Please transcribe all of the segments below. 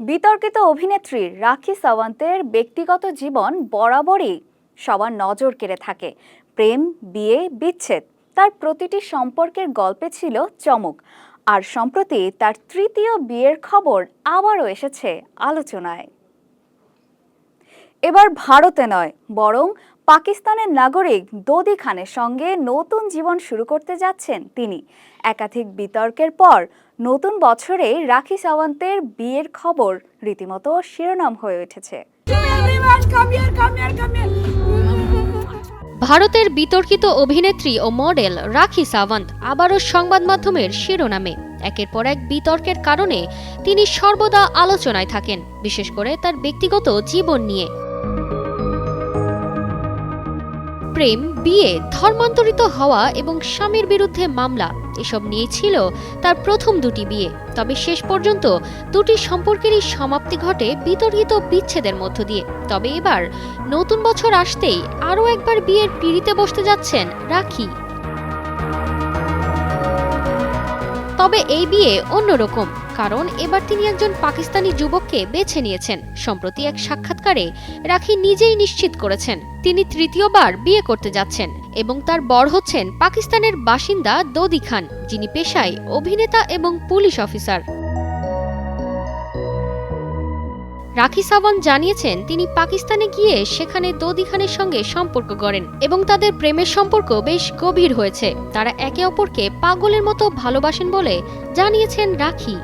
বিতর্কিত অভিনেত্রী রাখি সাওয়ান্তের ব্যক্তিগত জীবন বরাবরই সবার নজর কেড়ে থাকে। প্রেম, বিয়ে, বিচ্ছেদ, তার প্রতিটি সম্পর্কের গল্পে ছিল চমক। আর সম্প্রতি তার তৃতীয় বিয়ের খবর আবারও এসেছে আলোচনায়। এবার ভারতে নয়, বরং পাকিস্তানের নাগরিক দোদি খানের সঙ্গে নতুন জীবন শুরু করতে যাচ্ছেন তিনি। একাধিক বিতর্কের পর নতুন বছরে রাখি সাওয়ান্তের বিয়ের খবর রীতিমতো শিরোনাম হয়ে উঠেছে. ভারতের বিতর্কিত অভিনেত্রী ও মডেল রাখি সাওয়ান্ত আবারও সংবাদ মাধ্যমের শিরোনামে। একের পর এক বিতর্কের কারণে তিনি সর্বদা আলোচনায় থাকেন, বিশেষ করে তার ব্যক্তিগত জীবন নিয়ে। প্রেম, বিয়ে, ধর্মান্তরিত হওয়া এবং স্বামীর বিরুদ্ধে মামলা, এসব নিয়ে ছিল তার প্রথম দুটি বিয়ে। তবে শেষ পর্যন্ত দুটি সম্পর্কেরই সমাপ্তি ঘটে বিতর্কিত বিচ্ছেদের মধ্য দিয়ে। তবে এবার নতুন বছর আসতেই আরও একবার বিয়ের পিড়িতে বসতে যাচ্ছেন রাখি। তবে এই বিয়ে অন্যরকম। কারণ এবার তিনি একজন পাকিস্তানি যুবককে বেছে নিয়েছেন। সম্প্রতি এক সাক্ষাৎকারে রাখি নিজেই নিশ্চিত করেছেন, তিনি তৃতীয়বার বিয়ে করতে যাচ্ছেন এবং তার বর হচ্ছেন পাকিস্তানের বাসিন্দা দোদি খান, যিনি পেশায় অভিনেতা এবং পুলিশ অফিসার। রাখি সাওয়ান জানিয়েছেন, তিনি পাকিস্তানে গিয়ে সেখানে দোদি খানের সঙ্গে সম্পর্ক গড়েন এবং তাদের প্রেমের সম্পর্ক বেশ গভীর হয়েছে। তারা একে অপরকে পাগলের মতো ভালোবাসেন বলে জানিয়েছেন রাখি।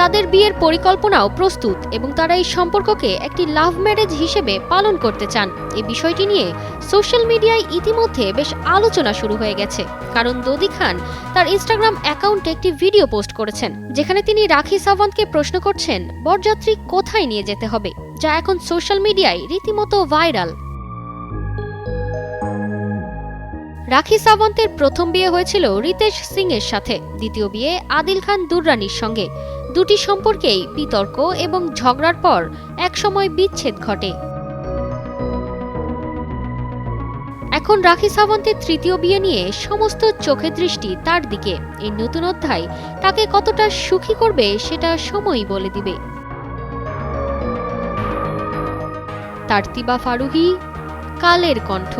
তাদের বিয়ের পরিকল্পনাও প্রস্তুত এবং তারা এই সম্পর্ককে একটি লাভ ম্যারেজ হিসেবে পালন করতে চান। এই বিষয়টি নিয়ে সোশ্যাল মিডিয়ায় ইতিমধ্যে বেশ আলোচনা শুরু হয়ে গেছে। কারণ দোদি খান তার ইনস্টাগ্রাম অ্যাকাউন্টে একটি ভিডিও পোস্ট করেছেন, যেখানে তিনি রাখি সাওয়ান্তকে প্রশ্ন করছেন, বরযাত্রী কোথায় নিয়ে যেতে হবে? যা এখন সোশ্যাল মিডিয়ায় রীতিমতো ভাইরাল রাখি সাওয়ান্তের প্রথম বিয়ে হয়েছিল রিতেশ সিং এর সাথে। দ্বিতীয় বিয়ে আদিল খান দুররানির সঙ্গে। দুটি সম্পর্কেই বিতর্ক এবং ঝগড়ার পর একসময় বিচ্ছেদ ঘটে। এখন রাখি সাবন্তের তৃতীয় বিয়ে নিয়ে সমস্ত চোখের দৃষ্টি তার দিকে। এই নতুন অধ্যায় তাকে কতটা সুখী করবে সেটা সময়ই বলে দিবে। তারতিবা ফারুহি, কালের কণ্ঠ।